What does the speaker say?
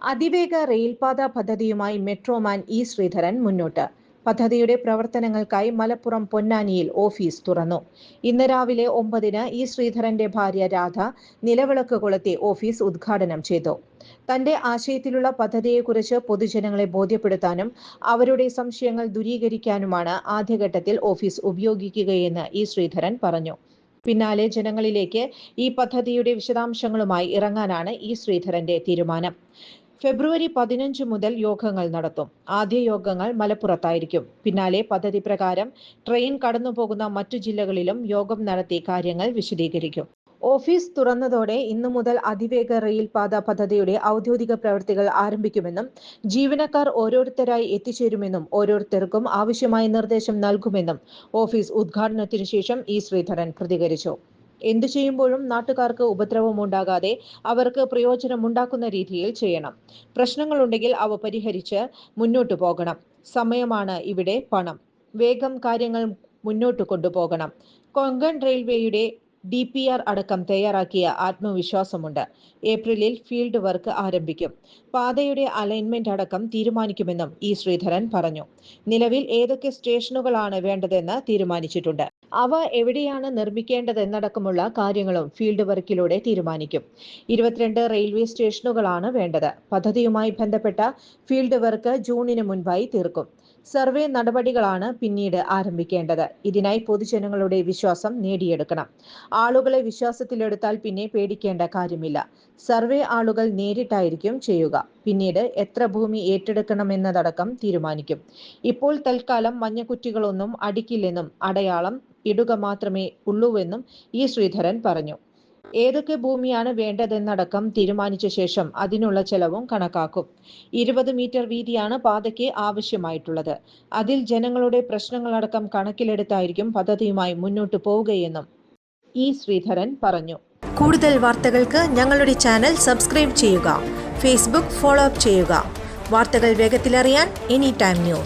അതിവേഗ റെയിൽപാത പദ്ധതിയുമായി metro man E Sreedharan മുന്നോട്ട്. പദ്ധതിയുടെ പ്രവർത്തനങ്ങൾക്കായി മലപ്പുറം പൊന്നാനിയിൽ ഓഫീസ് തുറന്നു. ഇന്ന് രാവിലെ ഒമ്പതിന് ഇ ശ്രീധരന്റെ ഭാര്യ രാധ നിലവിളക്ക് കൊളുത്തി ഓഫീസ് ഉദ്ഘാടനം ചെയ്തു. തന്റെ ആശയത്തിലുള്ള പദ്ധതിയെക്കുറിച്ച് പൊതുജനങ്ങളെ ബോധ്യപ്പെടുത്താനും അവരുടെ സംശയങ്ങൾ ദൂരീകരിക്കാനുമാണ് ആദ്യഘട്ടത്തിൽ ഓഫീസ് ഉപയോഗിക്കുകയെന്ന് ഇ ശ്രീധരൻ പറഞ്ഞു. പിന്നാലെ ജനങ്ങളിലേക്ക് ഈ പദ്ധതിയുടെ വിശദാംശങ്ങളുമായി ഇറങ്ങാനാണ് ഇ ശ്രീധരന്റെ തീരുമാനം. ഫെബ്രുവരി പതിനഞ്ച് മുതൽ യോഗങ്ങൾ നടത്തും. ആദ്യ യോഗങ്ങൾ മലപ്പുറത്തായിരിക്കും. പിന്നാലെ പദ്ധതി പ്രകാരം ട്രെയിൻ കടന്നുപോകുന്ന മറ്റു ജില്ലകളിലും യോഗം നടത്തി കാര്യങ്ങൾ വിശദീകരിക്കും. ഓഫീസ് തുറന്നതോടെ ഇന്നു മുതൽ അതിവേഗ റെയിൽപാത പദ്ധതിയുടെ ഔദ്യോഗിക പ്രവൃത്തികൾ ആരംഭിക്കുമെന്നും ജീവനക്കാർ ഓരോരുത്തരായി എത്തിച്ചേരുമെന്നും ഓരോരുത്തർക്കും ആവശ്യമായ നിർദ്ദേശം നൽകുമെന്നും ഓഫീസ് ഉദ്ഘാടനത്തിനു ശേഷം ഇ ശ്രീധരൻ പ്രതികരിച്ചു. എന്തു ചെയ്യുമ്പോഴും നാട്ടുകാർക്ക് ഉപദ്രവമുണ്ടാകാതെ അവർക്ക് പ്രയോജനം ഉണ്ടാക്കുന്ന രീതിയിൽ ചെയ്യണം. പ്രശ്നങ്ങളുണ്ടെങ്കിൽ അവ പരിഹരിച്ച് മുന്നോട്ടു പോകണം. സമയമാണ് ഇവിടെ പണം. വേഗം കാര്യങ്ങൾ മുന്നോട്ട് കൊണ്ടുപോകണം. കൊങ്കൺ റെയിൽവേയുടെ ഡി പി ആർ അടക്കം തയ്യാറാക്കിയ ആത്മവിശ്വാസമുണ്ട്. ഏപ്രിലിൽ ഫീൽഡ് വർക്ക് ആരംഭിക്കും. പാതയുടെ അലൈൻമെന്റ് അടക്കം തീരുമാനിക്കുമെന്നും ഇ ശ്രീധരൻ പറഞ്ഞു. നിലവിൽ ഏതൊക്കെ സ്റ്റേഷനുകളാണ് വേണ്ടതെന്ന് തീരുമാനിച്ചിട്ടുണ്ട്. അവ എവിടെയാണ് നിർമ്മിക്കേണ്ടതെന്നടക്കമുള്ള കാര്യങ്ങളും ഫീൽഡ് വർക്കിലൂടെ തീരുമാനിക്കും. ഇരുപത്തിരണ്ട് റെയിൽവേ സ്റ്റേഷനുകളാണ് വേണ്ടത്. പദ്ധതിയുമായി ബന്ധപ്പെട്ട ഫീൽഡ് വർക്ക് ജൂണിന് മുൻപായി തീർക്കും. സർവേ നടപടികളാണ് പിന്നീട് ആരംഭിക്കേണ്ടത്. ഇതിനായി പൊതുജനങ്ങളുടെ വിശ്വാസം നേടിയെടുക്കണം. ആളുകളെ വിശ്വാസത്തിലെടുത്താൽ പിന്നെ പേടിക്കേണ്ട കാര്യമില്ല. സർവേ ആളുകൾ നേരിട്ടായിരിക്കും ചെയ്യുക. പിന്നീട് എത്ര ഭൂമി ഏറ്റെടുക്കണമെന്നതടക്കം തീരുമാനിക്കും. ഇപ്പോൾ തൽക്കാലം മഞ്ഞക്കുറ്റികളൊന്നും അടിക്കില്ലെന്നും അടയാളം ഇടുക മാത്രമേ ഉള്ളൂവെന്നും ഇ ശ്രീധരൻ പറഞ്ഞു. ഏതൊക്കെ ഭൂമിയാണ് വേണ്ടതെന്നടക്കം തീരുമാനിച്ച ശേഷം അതിനുള്ള ചെലവും കണക്കാക്കും. ഇരുപത് മീറ്റർ വീതിയാണ് പാതയ്ക്ക് ആവശ്യമായിട്ടുള്ളത്. അതിൽ ജനങ്ങളുടെ പ്രശ്നങ്ങളടക്കം കണക്കിലെടുത്തായിരിക്കും പദ്ധതിയുമായി മുന്നോട്ടു പോവുകയെന്നും ഇ ശ്രീധരൻ പറഞ്ഞു. കൂടുതൽ വാർത്തകൾക്ക് ഞങ്ങളുടെ ചാനൽ സബ്സ്ക്രൈബ് ചെയ്യുക ഫേസ്ബുക്ക് ഫോളോ അപ്പ് ചെയ്യുക. വാർത്തകൾ വേഗത്തിലറിയാൻ എനി ടൈം ന്യൂസ്.